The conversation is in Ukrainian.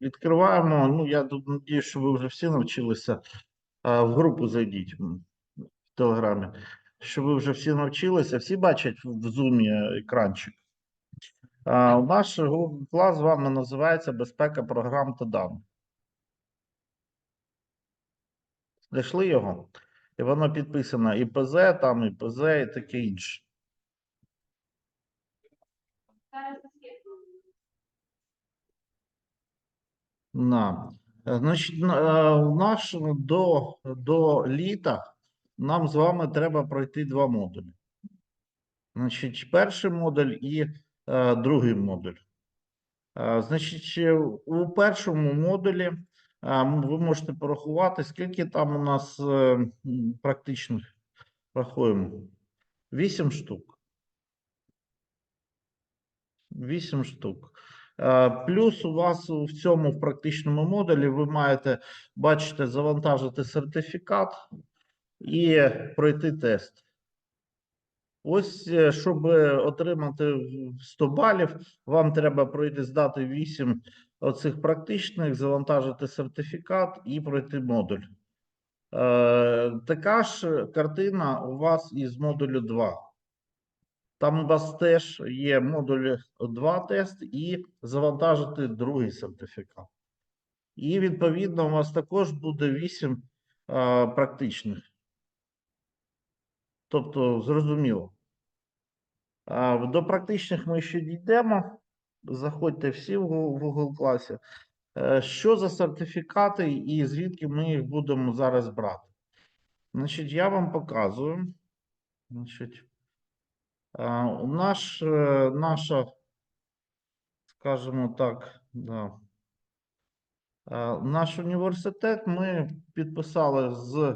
Відкриваємо. Ну, я тут надію, що ви вже всі навчилися. В групу зайдіть в Телеграмі. Що ви вже всі навчилися, всі бачать в зумі екранчик. Наш клас з вами називається Безпека програм та даних. Знайшли його? І воно підписано ІПЗ, там ІПЗ і таке інше. На. Значить, на- е, наш до, до літа нам з вами треба пройти два модулі. Значить, перший модуль і е, другий модуль. Е, значить, у першому модулі е, ви можете порахувати, скільки там у нас е, практичних рахуємо. Вісім штук. Вісім штук. Е, Плюс у вас в цьому в практичному модулі ви маєте, бачите, завантажити сертифікат і пройти тест. Ось, е, щоб отримати 100 балів, вам треба пройти, здати 8 оцих практичних, завантажити сертифікат і пройти модуль. Е, Така ж картина у вас із модулю 2. Там у вас теж є модуль 2 тест і завантажити другий сертифікат. І відповідно у вас також буде 8 е, практичних. Тобто, зрозуміло. А, До практичних ми ще дійдемо. Заходьте всі в Google класі. Е, Що за сертифікати і звідки ми їх будемо зараз брати? Значить, я вам показую. Значить, а, наш, е, наша, скажімо так, да, е, наш університет ми підписали з